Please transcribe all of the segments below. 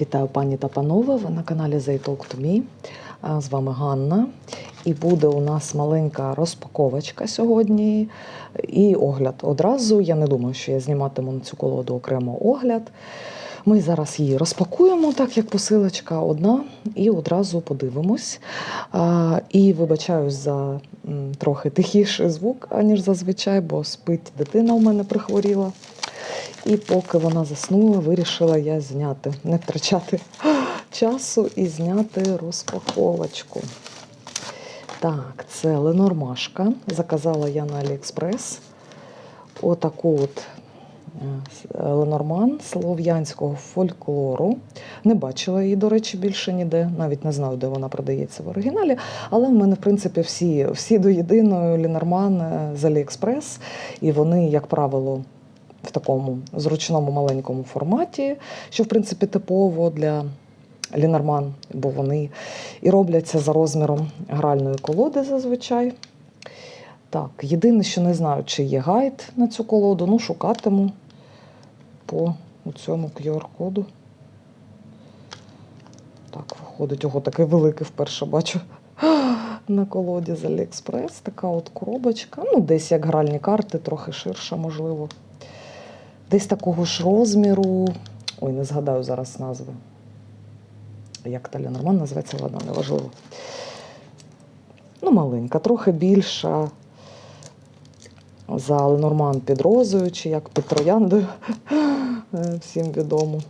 Вітаю пані та панове. Ви на каналі They Talk to Me. З вами Ганна. І буде у нас маленька розпаковочка сьогодні і огляд. Одразу я не думаю, що я зніматиму на цю колоду окремо огляд. Ми зараз її розпакуємо, так як посилочка одна, і одразу подивимось. І вибачаюсь за трохи тихіший звук, аніж зазвичай, бо спить дитина у мене прихворіла. І поки вона заснула, вирішила я зняти, не втрачати часу і зняти розпаковочку. Так, це Ленормашка. Заказала я на Аліекспрес. Отаку от е, Ленорман слов'янського фольклору. Не бачила її, до речі, більше ніде. Навіть не знаю, де вона продається в оригіналі. Але в мене, в принципі, всі, всі до єдиної Ленорман е, з Аліекспрес. І вони, як правило, в такому зручному маленькому форматі, що в принципі типово для Лінорман, бо вони і робляться за розміром гральної колоди зазвичай. Так, єдине, що не знаю, чи є гайд на цю колоду, ну шукатиму по цьому QR-коду. Так, виходить, ого, такий великий вперше бачу на колоді з Аліекспрес. Така от коробочка. Ну, десь як гральні карти, трохи ширша, можливо. Десь такого ж розміру. Ой, не згадаю зараз назви. Як та Ленорман називається, ладно, неважливо. Ну, маленька, трохи більша за Ленорман під розою, чи як під трояндою. Всім відомо.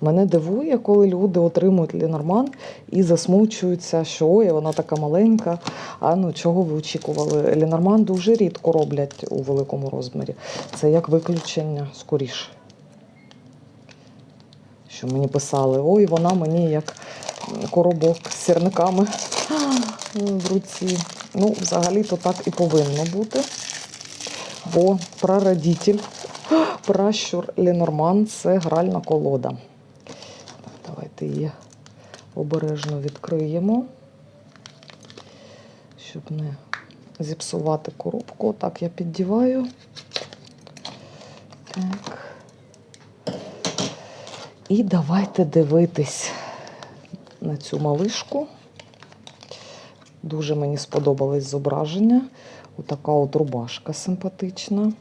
Мене дивує, коли люди отримують Ленорман і засмучуються, що ой, вона така маленька. А ну чого ви очікували? Ленорман дуже рідко роблять у великому розмірі. Це як виключення скоріше. Що мені писали, ой, вона мені як коробок з сірниками в руці. Ну, взагалі-то так і повинно бути. Бо прародитель, пращур Ленорман це гральна колода. Давайте її обережно відкриємо, щоб не зіпсувати коробку. Так, я піддіваю. Так. І давайте дивитись на цю малишку. Дуже мені сподобалось зображення. Отака от рубашка симпатична.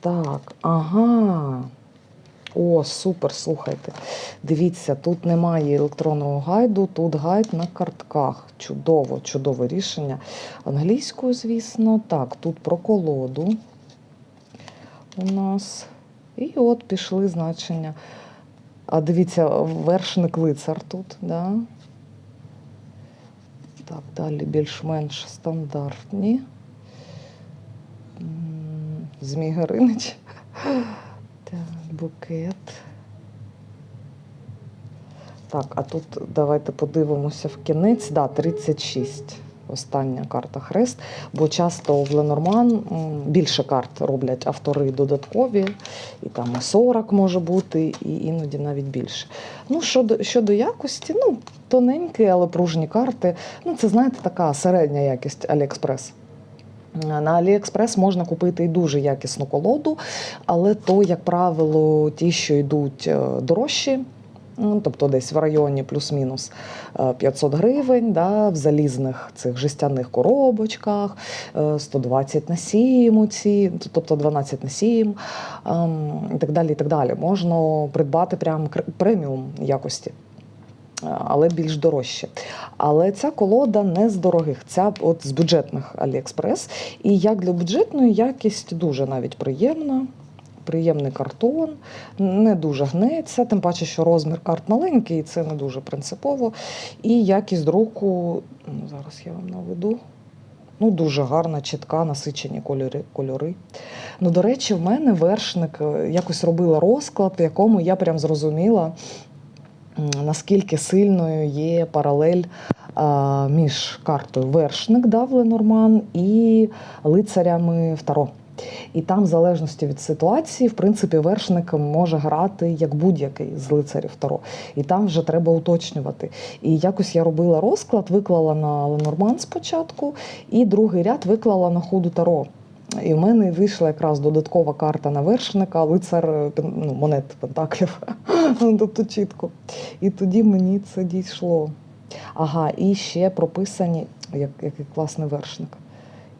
Так, ага. О, супер, слухайте. Дивіться, тут немає електронного гайду, тут гайд на картках. Чудово, чудове рішення. Англійською, звісно. Так, тут про колоду у нас. І от пішли значення. А дивіться, вершник лицар тут, да? Так, далі більш-менш стандартні. Змій Горинич. Букет. Так, а тут давайте подивимося в кінець. Да, 36. Остання карта хрест, бо часто в Ленорман більше карт роблять автори додаткові, і там і 40 може бути, і іноді навіть більше. Ну, щодо, щодо якості, ну, тоненькі, але пружні карти. Ну, це, знаєте, така середня якість Аліекспрес. На Аліекспрес можна купити і дуже якісну колоду, але то, як правило, ті, що йдуть е, дорожчі, ну, тобто десь в районі плюс-мінус е, 500 гривень, да, в залізних цих жестяних коробочках, е, 120 на 7, оці, тобто 12 на 7 ем, і так далі. і так далі. Можна придбати прям преміум якості. Але більш дорожче. Але ця колода не з дорогих, ця от з бюджетних Аліекспрес. І як для бюджетної якість дуже навіть приємна. Приємний картон, не дуже гнеться, тим паче, що розмір карт маленький, і це не дуже принципово. І якість друку, ну, зараз я вам наведу. Ну, дуже гарна, чітка, насичені кольори. кольори. Ну, до речі, в мене вершник е, якось робила розклад, в якому я прям зрозуміла, наскільки сильною є паралель між картою Вершник да, в Ленорман і лицарями Второ. І там, в залежності від ситуації, в принципі, вершник може грати як будь-який з лицарів Таро. І там вже треба уточнювати. І якось я робила розклад, виклала на Ленорман спочатку, і другий ряд виклала на ходу Таро. І в мене вийшла якраз додаткова карта на вершника, лицар е, ну, монет Пентаклів. Тобто чітко. І тоді мені це дійшло. Ага, і ще прописані, як, який класний вершник.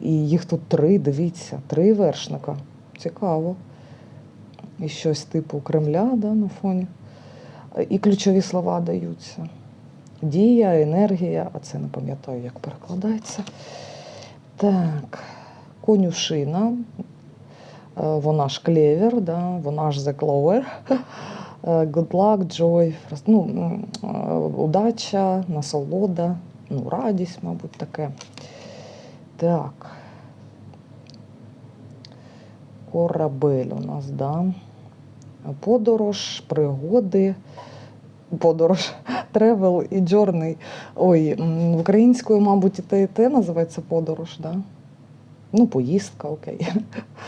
І їх тут три, дивіться, три вершника. Цікаво. І щось типу Кремля да, на фоні. І ключові слова даються. Дія, енергія, а це не пам'ятаю, як перекладається. Так, конюшина. Е, Вона ж клевер, да? вона ж the clover. Е, Good luck, joy, ну, е, удача, насолода, ну, радість, мабуть, таке. Так. Корабель у нас, да. Подорож, пригоди, подорож, тревел і джорний. Ой, українською, мабуть, і те, і те називається подорож, да? Ну, поїздка, окей.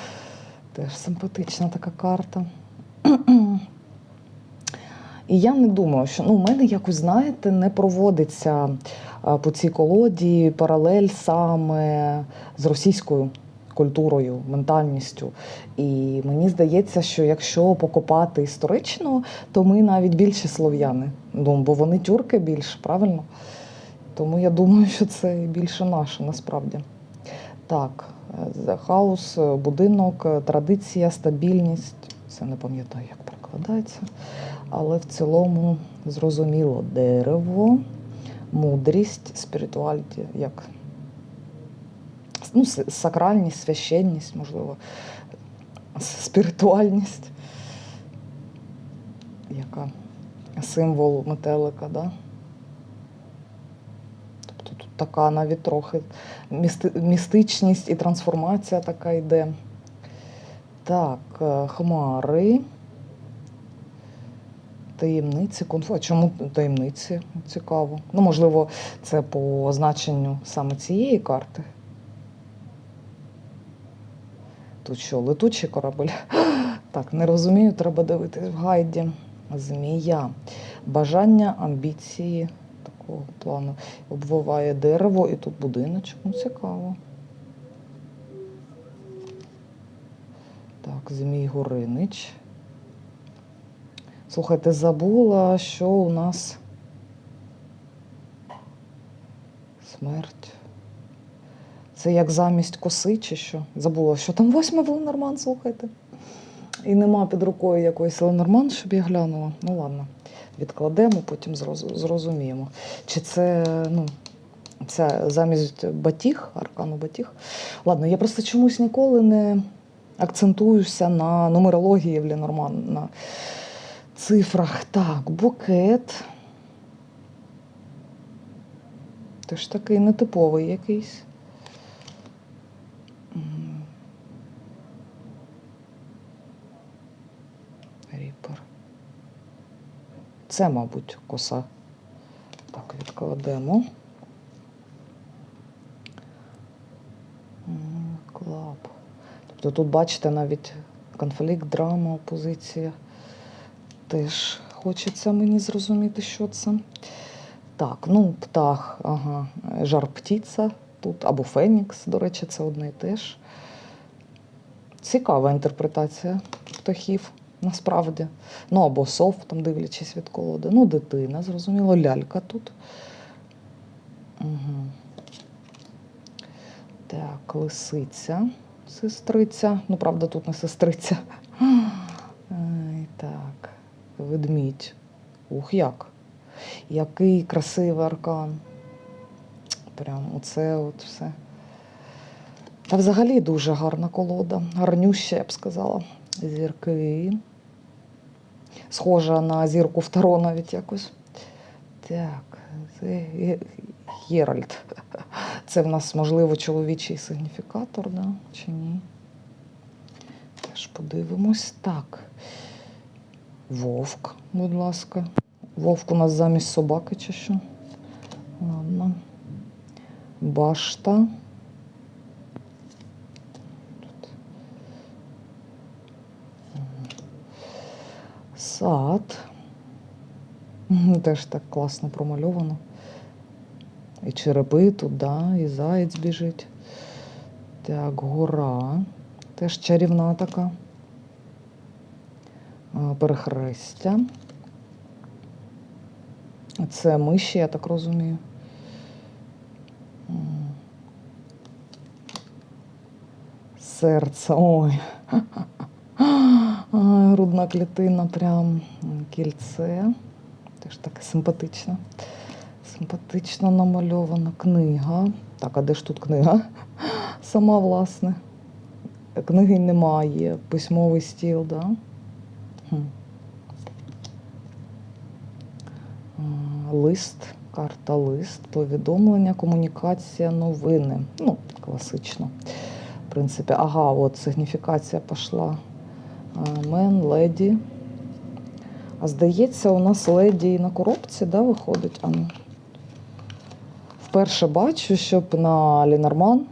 Теж симпатична така карта. І я не думаю, що ну, у мене якось, знаєте, не проводиться по цій колоді паралель саме з російською культурою, ментальністю. І мені здається, що якщо покопати історично, то ми навіть більше слов'яни. Ну, бо вони тюрки більше, правильно? Тому я думаю, що це більше наше насправді. Так, е, хаос, е, будинок, е, традиція, стабільність. Це не пам'ятаю, як перекладається. Але в цілому зрозуміло дерево, мудрість, спіритуальність, як ну, сакральність, священність, можливо, спіритуальність, яка символ метелика, да? Тобто тут така навіть трохи містичність і трансформація така йде. Так, е, хмари. Таємниці, конфу. А чому таємниці? Цікаво. Ну, можливо, це по значенню саме цієї карти. Тут що, летучий корабель? Так, не розумію, треба дивитись в гайді. Змія. Бажання, амбіції такого плану. Обвиває дерево і тут будиночок. Ну, цікаво. Так, Змій Горинич. Слухайте, забула, що у нас смерть. Це як замість коси, чи що? Забула, що там восьмий Ленорман, слухайте. І нема під рукою якоїсь Ленорман, щоб я глянула. Ну ладно, відкладемо, потім зрозуміємо. Чи це, ну, це замість батіг, аркану батіг. Ладно, я просто чомусь ніколи не акцентуюся на нумерології в Ленорман, на цифрах. Так, букет. Теж такий нетиповий якийсь. Це, мабуть, коса. Так, відкладемо. Клаб. Тобто тут, бачите, навіть конфлікт, драма, опозиція. Теж хочеться мені зрозуміти, що це. Так, ну, птах, ага, жар птиця тут, або Фенікс, до речі, це одне і те ж. Цікава інтерпретація птахів, насправді. Ну, або сов, там дивлячись від колоди. Ну, дитина, зрозуміло, лялька тут. Угу. Так, лисиця, сестриця. Ну, правда, тут не сестриця. Ай, так, ведмідь. Ух, як. Який красивий аркан. Прям оце от все. Та взагалі дуже гарна колода. Гарнюща, я б сказала. Зірки. Схожа на зірку Второ навіть якось. Так, це Геральт. Це в нас, можливо, чоловічий сигніфікатор, да? чи ні? Теж подивимось. Так. Вовк, будь ласка. Вовк у нас замість собаки чи що? Ладно. Башта. Сад. Теж так класно промальовано. І черепи тут, да, і заєць біжить. Так, гора. Теж чарівна така. Перехрестя. Це миші, я так розумію. Серце. Ой. Грудна клітина, прям кільце. Теж таке симпатично. Симпатично намальована книга. Так, а де ж тут книга? Сама, власне. Книги немає. Письмовий стіл, да? Лист, карта лист, повідомлення, комунікація, новини. Ну, класично. В принципі, ага, от сигніфікація пішла. Мен, леді. А здається, у нас леді на коробці, да, виходить? А ну. Вперше бачу, щоб на Лінорман,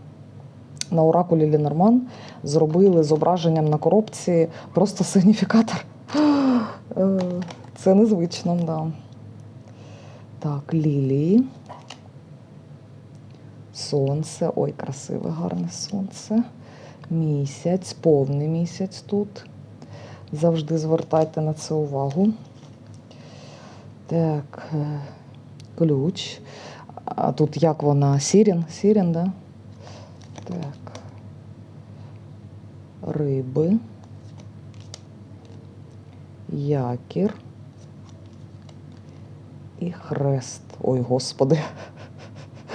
на оракулі Лінорман зробили зображенням на коробці просто сигніфікатор. Е, Це незвично, да. Так, лілії. Сонце. Ой, красиве, гарне сонце. Місяць, повний місяць тут. Завжди звертайте на це увагу. Так, е, ключ. А тут як вона? Сірін? Сірін, да? Так. Риби. Якір. І хрест. Ой, господи.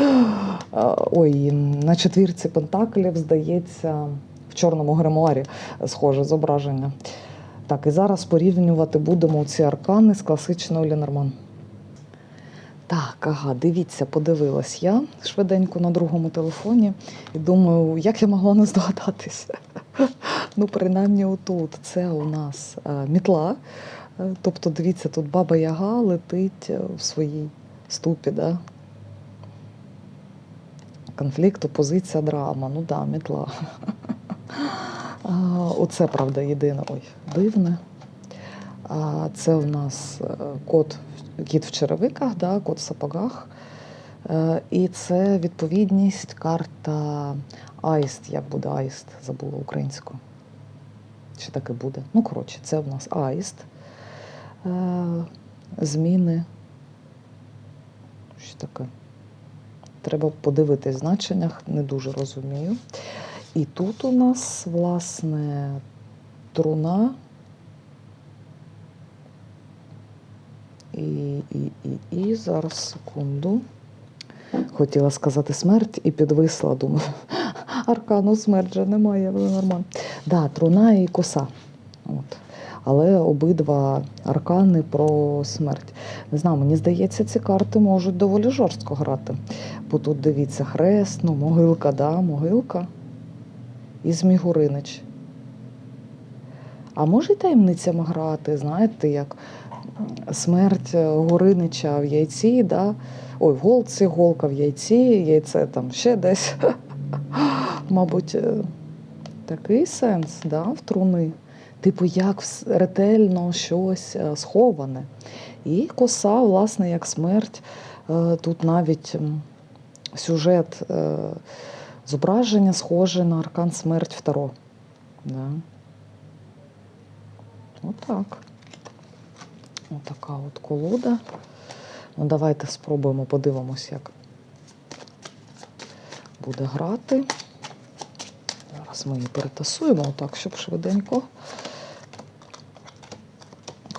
Ой, на четвірці пентаклів, здається, в чорному гримуарі схоже зображення. Так, і зараз порівнювати будемо ці аркани з класичною Ленорман. Так, ага, дивіться, подивилась я швиденько на другому телефоні і думаю, як я могла не здогадатися. Ну, принаймні, отут це у нас е, мітла. Е, Тобто, дивіться, тут баба Яга летить е, в своїй ступі, да? Конфлікт, опозиція, драма. Ну да, мітла. Оце, правда, єдине. Ой, дивне. Це у нас е, кот, кіт в черевиках, да, кот в сапогах. Е, І це відповідність карта Аїст. Як буде Аїст? Забула українською. Чи так і буде? Ну, коротше, це в нас Аїст. Е, Зміни. Що таке? Треба подивитись в значеннях, не дуже розумію. І тут у нас, власне, труна. І, і, і, і зараз секунду. Хотіла сказати смерть і підвисла, думаю. Аркану смерть же немає, але нормально. Да, труна і коса. От. Але обидва аркани про смерть. Не знаю, мені здається, ці карти можуть доволі жорстко грати. Бо тут дивіться, хрест, ну, могилка, да, могилка і Змігуринич. А може й таємницями грати, знаєте, як смерть Гуринича в яйці, да? ой, в голці, голка в яйці, яйце там ще десь. Мабуть, е, такий сенс да, в труни. Типу, як ретельно щось е, сховане. І коса, власне, як смерть. Е, Тут навіть сюжет е, зображення схоже на аркан смерть Второ. Да. Отак. Отака от колода. Ну, давайте спробуємо, подивимось, як буде грати. Зараз ми її перетасуємо отак, щоб швиденько.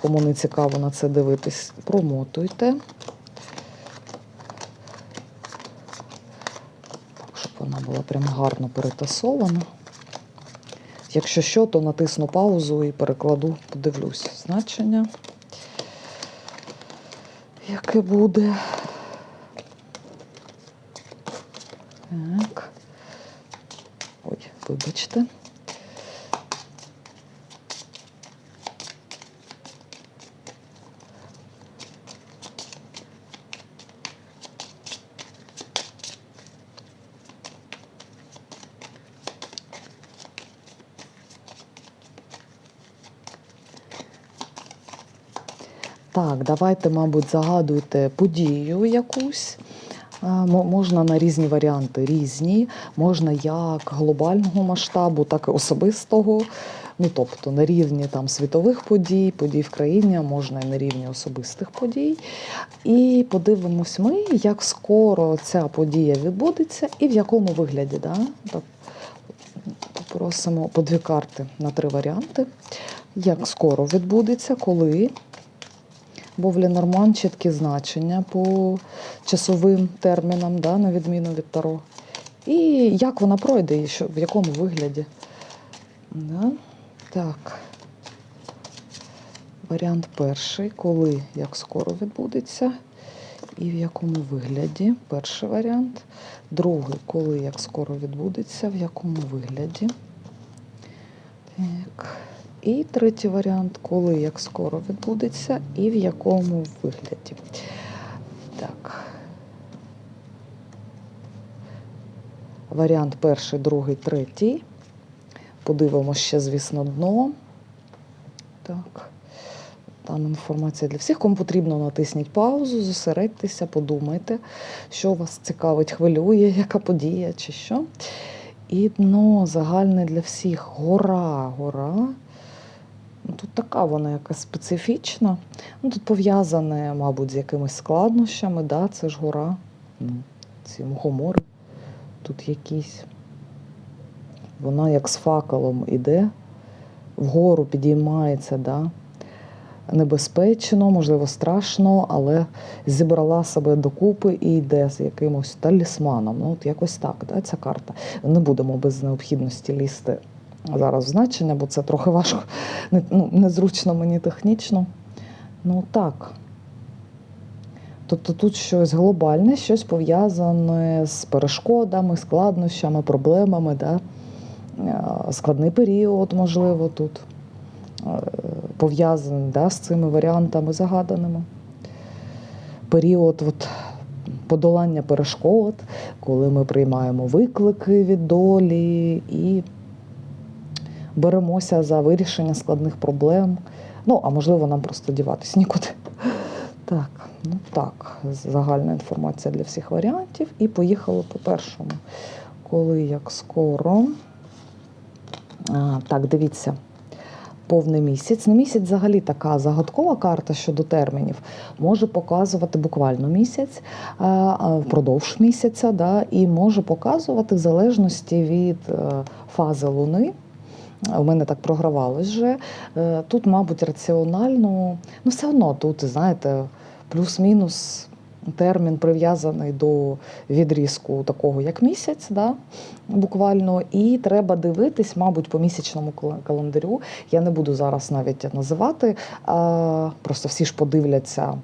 Кому не цікаво на це дивитись, промотуйте. Так, щоб вона була прям гарно перетасована. Якщо що, то натисну паузу і перекладу, подивлюсь значення. Яке буде. Так. Ой, вибачте. Так, давайте, мабуть, загадуйте подію якусь. Можна на різні варіанти різні, можна як глобального масштабу, так і особистого. Ну, тобто на рівні там світових подій, подій в країні, а можна і на рівні особистих подій. І подивимось ми, як скоро ця подія відбудеться і в якому вигляді. Да? Так, Попросимо по дві карти на три варіанти. Як скоро відбудеться, коли. Бо в чіткі значення по часовим термінам, да, на відміну від Таро. І як вона пройде, і що, в якому вигляді. Да? Так. Варіант перший, коли, як скоро відбудеться, і в якому вигляді. Перший варіант. Другий, коли, як скоро відбудеться, в якому вигляді. Так. І третій варіант, коли, як скоро відбудеться, і в якому вигляді. Так. Варіант перший, другий, третій. Подивимося ще, звісно, дно. Так. Там інформація для всіх. Кому потрібно, натисніть паузу, зосередьтеся, подумайте, що вас цікавить, хвилює, яка подія чи що. І дно загальне для всіх. Гора, гора. Ну, Тут така вона якась специфічна. Ну, тут пов'язане, мабуть, з якимись складнощами. Да? Це ж гора. Ну, ці мухомори тут якісь. Вона як з факелом іде, вгору підіймається, да? небезпечно, можливо, страшно, але зібрала себе докупи і йде з якимось талісманом. Ну, от якось так, да, ця карта. Не будемо без необхідності лізти зараз значення, бо це трохи важко, не- ну, незручно мені технічно. Ну так. Тобто тут щось глобальне, щось пов'язане з перешкодами, складнощами, проблемами, да? Е, складний період, можливо, тут е, пов'язаний да, з цими варіантами загаданими. Період от, подолання перешкод, коли ми приймаємо виклики від долі і беремося за вирішення складних проблем. Ну, а можливо, нам просто діватись нікуди. Так, ну так, загальна інформація для всіх варіантів. І поїхали по першому. Коли як скоро. А, так, дивіться. Повний місяць. Ну, місяць взагалі така загадкова карта щодо термінів. Може показувати буквально місяць, впродовж місяця, да, і може показувати в залежності від е, фази Луни. У мене так програвалось вже. Е, Тут, мабуть, раціонально, ну все одно тут, знаєте, плюс-мінус термін прив'язаний до відрізку такого, як місяць, да, буквально. І треба дивитись, мабуть, по місячному календарю. Я не буду зараз навіть називати, просто всі ж подивляться.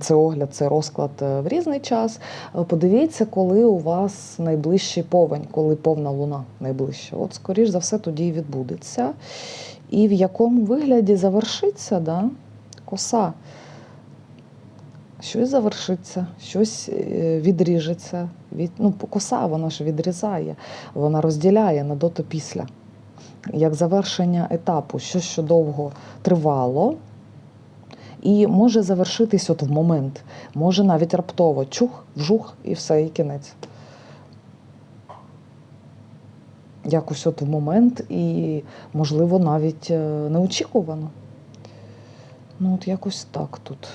Це огляд, це розклад е, в різний час. Е, Подивіться, коли у вас найближчий повень, коли повна луна найближча. От, скоріш за все, тоді і відбудеться. І в якому вигляді завершиться да? коса. Щось завершиться, щось е, відріжеться. Від... Ну, коса вона ж відрізає, вона розділяє на до та після. Як завершення етапу, щось, що довго тривало, і може завершитись от в момент, може навіть раптово чух, вжух і все, і кінець. Якось от в момент, і, можливо, навіть е, неочікувано. Ну, от якось так тут.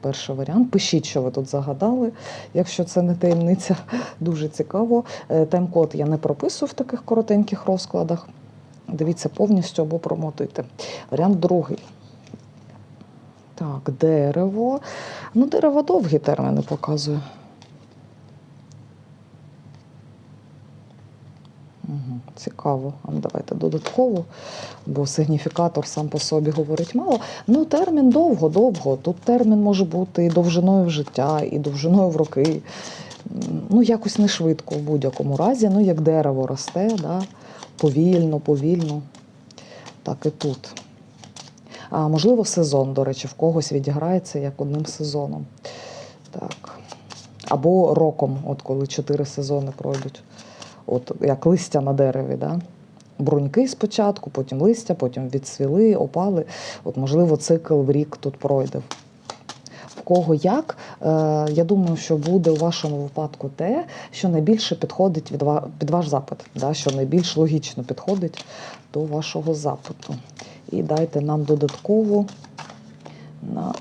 Перший варіант. Пишіть, що ви тут загадали. Якщо це не таємниця, дуже цікаво. Е, Тайм-код я не прописую в таких коротеньких розкладах. Дивіться повністю або промотуйте. Варіант другий. Так, дерево. Ну, дерево довгі терміни показує. Угу, цікаво. Ну, давайте додатково, бо сигніфікатор сам по собі говорить мало. Ну, термін довго-довго. Тут термін може бути і довжиною в життя, і довжиною в роки. Ну, якось не швидко в будь-якому разі. Ну, як дерево росте, да? повільно, повільно. Так і тут. А, можливо, сезон, до речі, в когось відіграється як одним сезоном. Так. Або роком, от коли чотири сезони пройдуть. От як листя на дереві, да? бруньки спочатку, потім листя, потім відсвіли, опали. От, можливо, цикл в рік тут пройде. В кого як. Е, Я думаю, що буде у вашому випадку те, що найбільше підходить під ваш запит, да, що найбільш логічно підходить до вашого запиту. І дайте нам додаткову на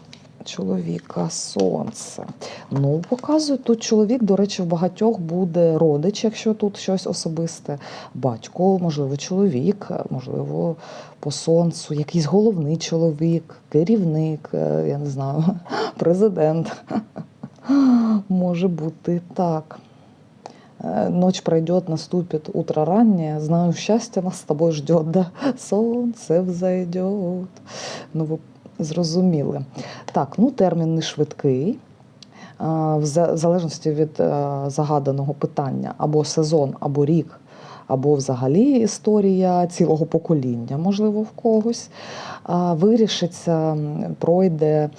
чоловіка сонце. Ну, показує тут чоловік, до речі, в багатьох буде родич, якщо тут щось особисте. Батько, можливо, чоловік, можливо, по сонцу, якийсь головний чоловік, керівник, е, я не знаю, президент. Може бути так. Э, Ночь пройдет, наступит утро раннее. Знаю, счастье нас с тобой ждет, да. Сонце взойдет. Ну, ви зрозуміли. Так, ну термін не швидкий. В залежності від е, загаданого питання або сезон, або рік, або взагалі історія цілого покоління, можливо, в когось. Вирішиться, пройде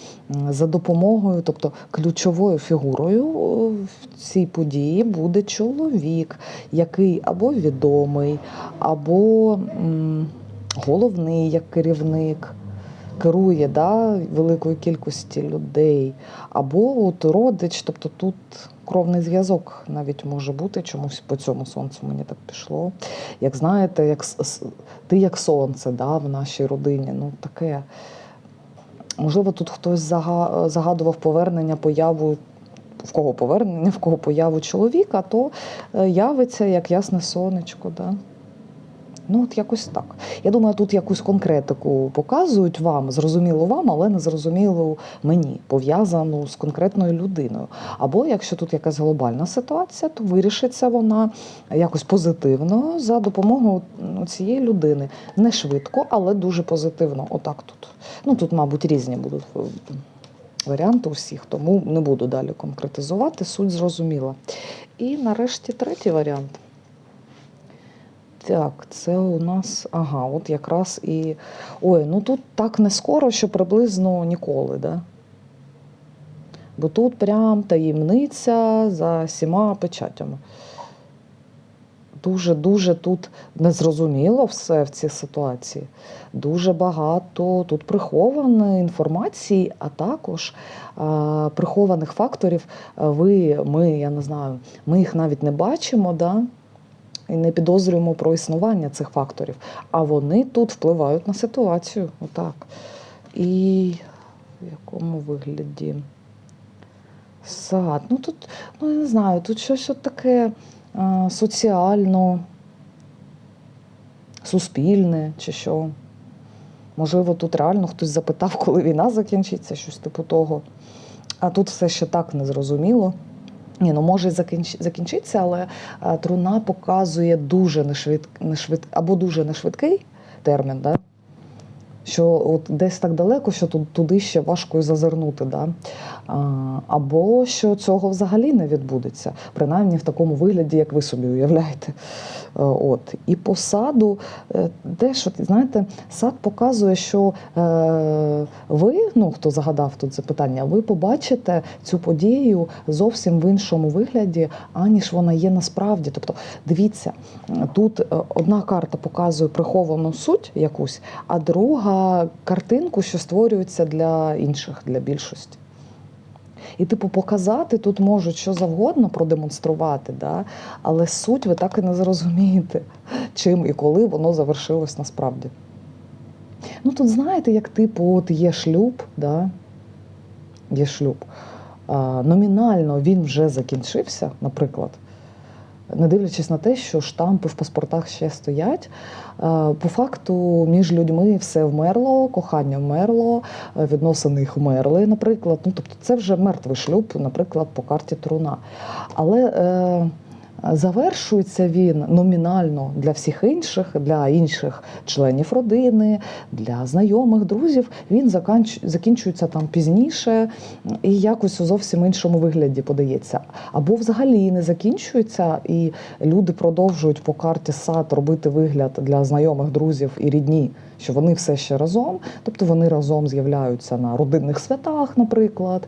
за допомогою, тобто ключовою фігурою в цій події буде чоловік, який або відомий, або головний як керівник. Керує да, великою кількості людей, або от родич, тобто тут кровний зв'язок навіть може бути чомусь по цьому сонцю мені так пішло. Як знаєте, як ти як сонце да, в нашій родині. Ну таке. Можливо, тут хтось загадував повернення, появу. В кого повернення, в кого появу чоловіка, то е, явиться як ясне сонечко. Да? Ну, от якось так. Я думаю, тут якусь конкретику показують вам, зрозуміло вам, але не зрозуміло мені, пов'язану з конкретною людиною. Або якщо тут якась глобальна ситуація, то вирішиться вона якось позитивно за допомогою ну, цієї людини. Не швидко, але дуже позитивно. Отак тут. Ну тут, мабуть, різні будуть е, варіанти у всіх, тому не буду далі конкретизувати. Суть зрозуміла. І нарешті третій варіант. Так, це у нас, ага, от якраз і. Ой, ну тут так не скоро, що приблизно ніколи, да? Бо тут прям таємниця за сіма печатями. Дуже-дуже тут незрозуміло все в цій ситуації. Дуже багато тут прихованої інформації, а також а, прихованих факторів. Ви, ми, я не знаю, ми їх навіть не бачимо, да? І не підозрюємо про існування цих факторів. А вони тут впливають на ситуацію. Отак. І в якому вигляді? Сад. Ну тут, ну я не знаю, тут щось от таке а, соціально, суспільне чи що. Можливо, тут реально хтось запитав, коли війна закінчиться, щось типу того. А тут все ще так незрозуміло. Ні, ну може закінч... закінчитися, але а, труна показує дуже нешвид... нешвид... або дуже нешвидкий термін, да? що от десь так далеко, що тут, туди ще важко і зазирнути. Да? Або що цього взагалі не відбудеться, принаймні в такому вигляді, як ви собі уявляєте. Е, От. І по саду е, теж, знаєте, сад показує, що е, ви, ну хто загадав тут це питання, ви побачите цю подію зовсім в іншому вигляді, аніж вона є насправді. Тобто, дивіться, тут одна карта показує приховану суть якусь, а друга картинку, що створюється для інших, для більшості. І, типу, показати тут можуть що завгодно продемонструвати, да? але суть ви так і не зрозумієте, чим і коли воно завершилось насправді. Ну тут знаєте, як типу, от є шлюб, да? є шлюб. А, номінально він вже закінчився, наприклад. Не дивлячись на те, що штампи в паспортах ще стоять, е, по факту між людьми все вмерло, кохання вмерло, е, відносини їх вмерли, наприклад. Ну, тобто це вже мертвий шлюб, наприклад, по карті Труна. Але е, завершується він номінально для всіх інших, для інших членів родини, для знайомих, друзів. Він закінчується там пізніше і якось у зовсім іншому вигляді подається. Або взагалі не закінчується, і люди продовжують по карті сад робити вигляд для знайомих, друзів і рідні, що вони все ще разом, тобто вони разом з'являються на родинних святах, наприклад.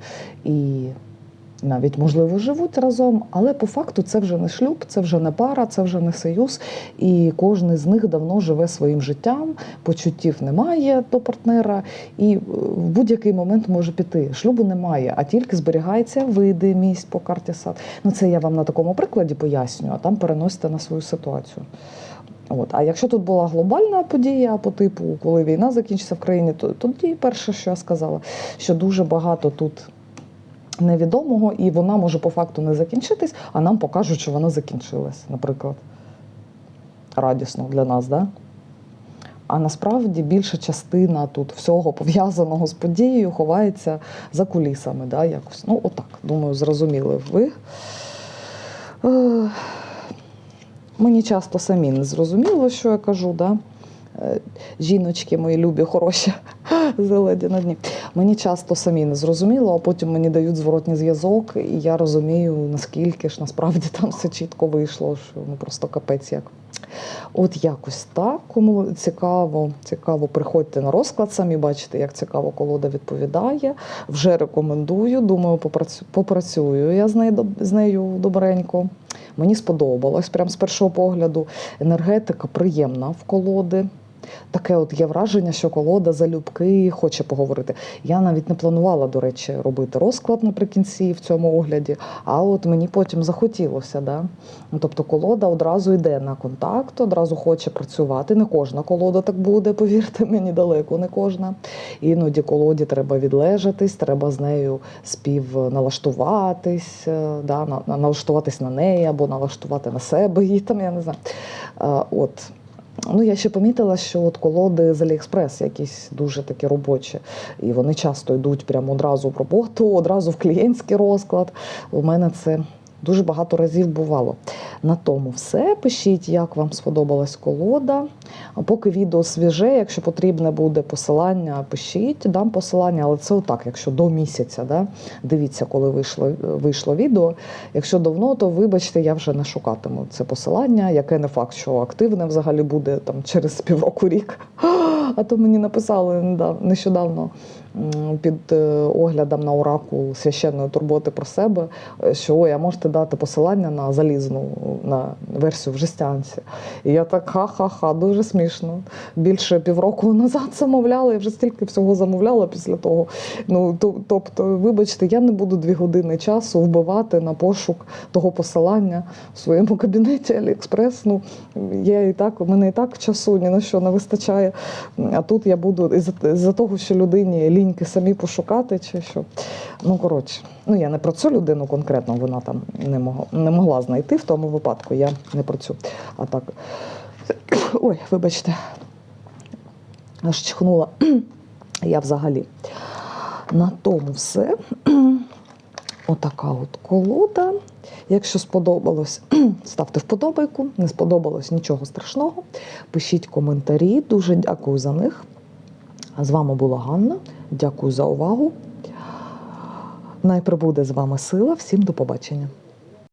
І навіть можливо живуть разом, але по факту це вже не шлюб, це вже не пара, це вже не союз. І кожен з них давно живе своїм життям, почуттів немає до партнера, і е, в будь-який момент може піти. Шлюбу немає, а тільки зберігається видимість по карті сад. Ну це я вам на такому прикладі пояснюю, а там переносите на свою ситуацію. От. А якщо тут була глобальна подія по типу, коли війна закінчиться в країні, то тоді перше, що я сказала, що дуже багато тут невідомого, і вона може по факту не закінчитись, а нам покажуть, що вона закінчилась, наприклад. Радісно для нас, да? А насправді більша частина тут всього пов'язаного з подією ховається за кулісами. Да, якось. Ну, отак, думаю, зрозуміли ви. Е, Мені часто самі не зрозуміло, що я кажу. Да? Е, Жіночки мої любі, хороші, зелені дні. Мені часто самі не зрозуміло, а потім мені дають зворотній зв'язок, і я розумію, наскільки ж насправді там все чітко вийшло, що ну просто капець як. От якось так. Кому цікаво, цікаво, приходьте на розклад, самі бачите, як цікаво колода відповідає. Вже рекомендую. Думаю, попрацю, попрацюю я з нею, з нею добренько. Мені сподобалось прям з першого погляду. Енергетика приємна в колоди. Таке от є враження, що колода залюбки хоче поговорити. Я навіть не планувала, до речі, робити розклад наприкінці в цьому огляді, а от мені потім захотілося. Да? Ну, Тобто колода одразу йде на контакт, одразу хоче працювати. Не кожна колода так буде, повірте мені, далеко не кожна. Іноді колоді треба відлежатись, треба з нею співналаштуватись, е, да, на- на- налаштуватись на неї або налаштувати на себе її там, я не знаю. Е, От. Ну, я ще помітила, що от колоди з Аліекспрес якісь дуже такі робочі, і вони часто йдуть прямо одразу в роботу, одразу в клієнтський розклад. У мене це дуже багато разів бувало. На тому все. Пишіть, як вам сподобалась колода. Поки відео свіже, якщо потрібне буде посилання, пишіть, дам посилання, але це отак, якщо до місяця. Да? Дивіться, коли вийшло, вийшло відео. Якщо давно, то вибачте, я вже не шукатиму це посилання, яке не факт, що активне взагалі буде там через півроку рік. А то мені написали нещодавно під е, оглядом на оракул священної турботи про себе, е, що ой, а можете дати посилання на залізну на версію в жестянці. І я так ха-ха-ха, дуже смішно. Більше півроку назад замовляла, я вже стільки всього замовляла після того. Ну тобто, вибачте, я не буду дві години часу вбивати на пошук того посилання в своєму кабінеті Аліекспрес. Ну я і так, у мене і так часу ні на що не вистачає. А тут я буду із-за того, що людині ліньки самі пошукати, чи що. Ну коротше, ну я не про цю людину конкретно, вона там не могла, не могла знайти в тому випадку. Я не про цю. А так. Ой, вибачте, аж чихнула. Я взагалі. На тому все. Отака от колода. Якщо сподобалось, ставте вподобайку. Не сподобалось нічого страшного. Пишіть коментарі. Дуже дякую за них. А з вами була Ганна. Дякую за увагу. Най прибуде з вами сила. Всім до побачення.